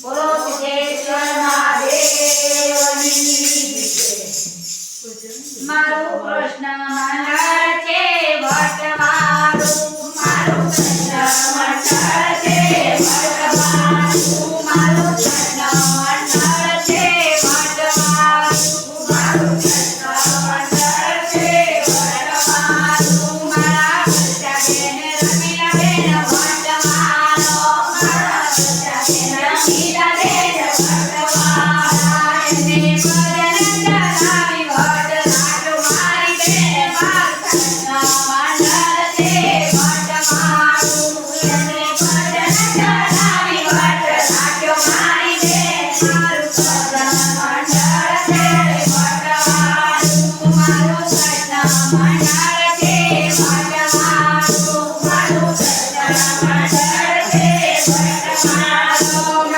બોલો સિદ્ધેશ્વર પ્રશ્ન મંડળ છે વટવાળું મારો પ્રશ્ન છે વટવાળું મારો છે વટવાળું na vida dele é meu provar.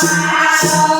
Tchau.